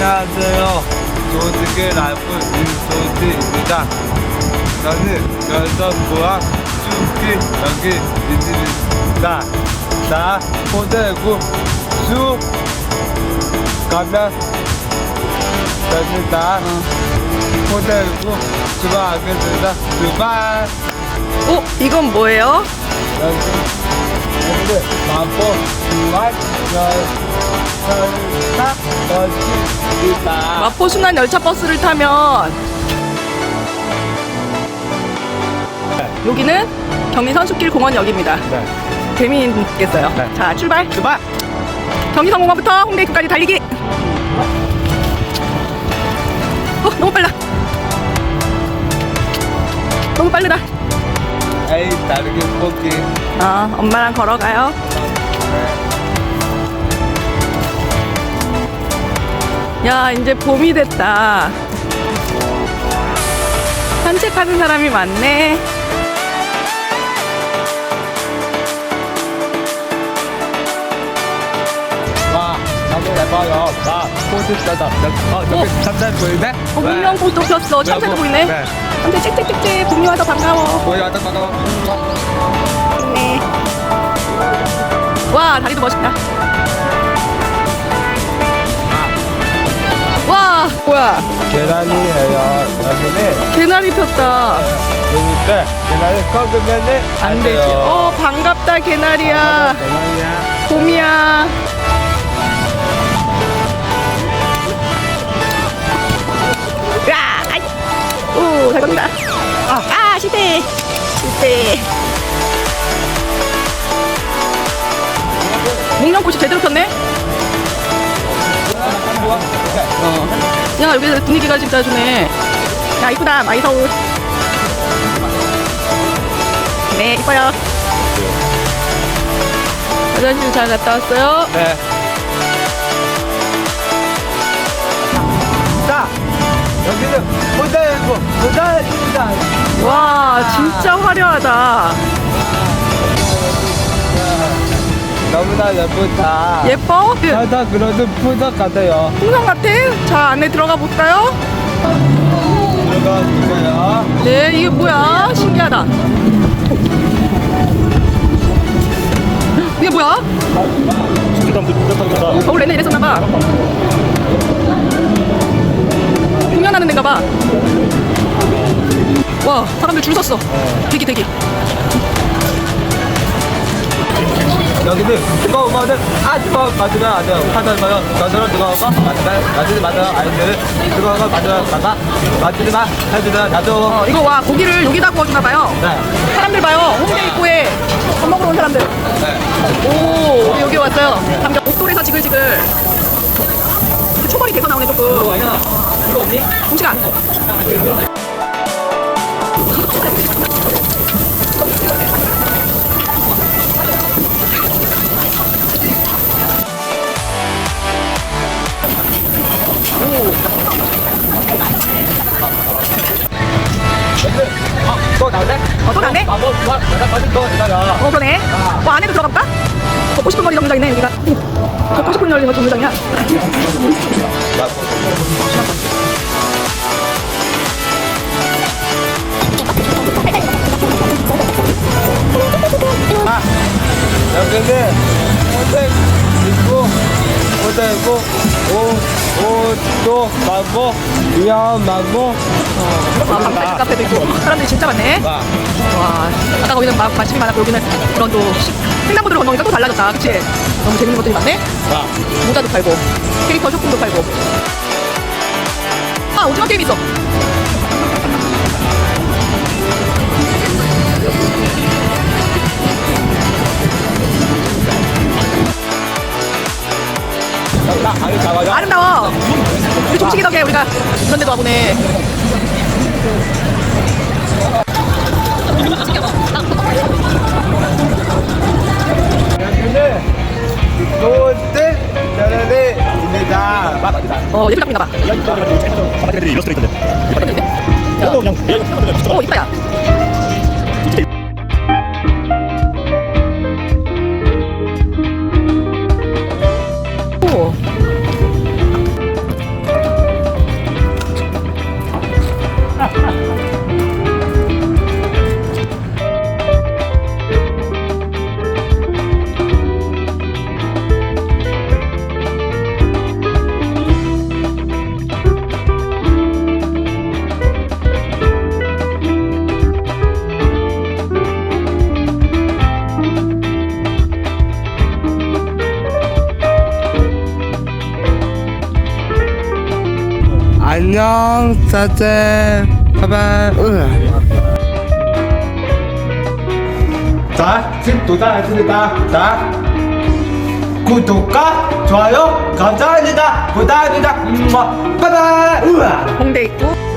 안녕하세요. 조직의 라이프 민소지입니다. 저는 여성부와 슈키 여기 민지입니다. 자, 호텔구 슈 가면 됩니다. 호텔구 출발하겠습니다. 출발! 어? 이건 뭐예요? 여기 오늘 마포 중앙 열차 버스입니다. 마포 순환 열차 버스를 타면 여기는 경리 선수길 공원역입니다. 네. 재미있겠어요. 네. 자, 출발. 출발! 경리선 공원부터 홍대 입구까지 달리기. 어, 너무 빨라. 너무 빠르다. 에이 다르게 뽑기. 아, 엄마랑 걸어가요. 야, 이제 봄이 됐다. 산책하는 사람이 많네. 와, 나도 해봐요. 나 포즈 따다. 어, 저기 참잘 보이네? 어, 문명꽃도 폈어. 참새도 보이네. 네. 참새 찍찍찍찍. 봄이 와서 반가워. 보여, 왔다 반가워. 네. 와, 다리도 멋있다. 와, 뭐야. 계란이에요. 여기는 개나리 폈다. 여기 때 계란을 꺾으면은 안 되지. 어, 반갑다, 개나리야. 계란이야. 봄이야. 야, 오, 잘 건다. 아, 아, 실패. 실패. 목련꽃이 제대로 폈네? 어. 야, 여기 분위기가 진짜 좋네. 야, 이쁘다. 마이 서울. 네, 이뻐요. 화장실 잘 갔다 왔어요. 네. 여기는 모자이고 모자입니다. 와, 진짜 화려하다. 너무나 예쁘다. 예뻐? 그, 살다 그러는 푸석 같아요. 풍선 같아? 자, 안에 들어가 볼까요? 들어가 주세요. 네, 이게 뭐야? 신기하다. 이게 뭐야? 어, 원래 옛날에 이랬었나봐. 공연하는 데인가 봐. 와, 사람들 줄 섰어. 대기, 대기. 여기는 뜨거운 거는 아 뜨거운 맞으면 안 돼요. 하잖아요. 너처럼 뜨거운 거 맞으면 맞으지 마세요. 아이들 뜨거운 거 맞으면 맞지 마. 해주면 나도. 어, 이거 와, 고기를 여기다 구워주나 봐요. 네. 사람들 봐요. 홍대 입구에 밥 먹으러 온 사람들. 네. 오, 우리 여기 왔어요. 감자 목도리에서 지글지글. 초벌이 돼서 나오네, 조금. 이거 없니? 공시가. 또 나올래? 어, 또 나네? 아, 뭐, 좋아. 내가 빠진 거 기다려. 어, 그러네. 뭐 안에도 들어가 볼까? 걷고 싶은 거리 정류장이네, 여기가. 걷고 싶은 거리 정류장이야. 또 많고 위험 많고 아, 밤새 카페도 있고. 사람들이 진짜 많네. 와, 와, 아까 거기는 마, 맛집이 많았고, 여기는 그런 또 식- 횡단보도를 건너니까 또 달라졌다. 그치? 너무 재밌는 것들이 많네. 와. 모자도 팔고, 캐릭터 쇼핑도 팔고. 아, 오징어 게임 있어. 종식이 덕에 우리가 그런 데도 와보네. 어, 예술 작품인가 봐. 일러스트레이터인데 오, 이쁘다, 야. 안녕 짜제 바이바이. 자 지금 도착했습니다. 자. 구독과 좋아요 감사합니다. 부탁드립니다. 음, 바이바이. 홍대 있고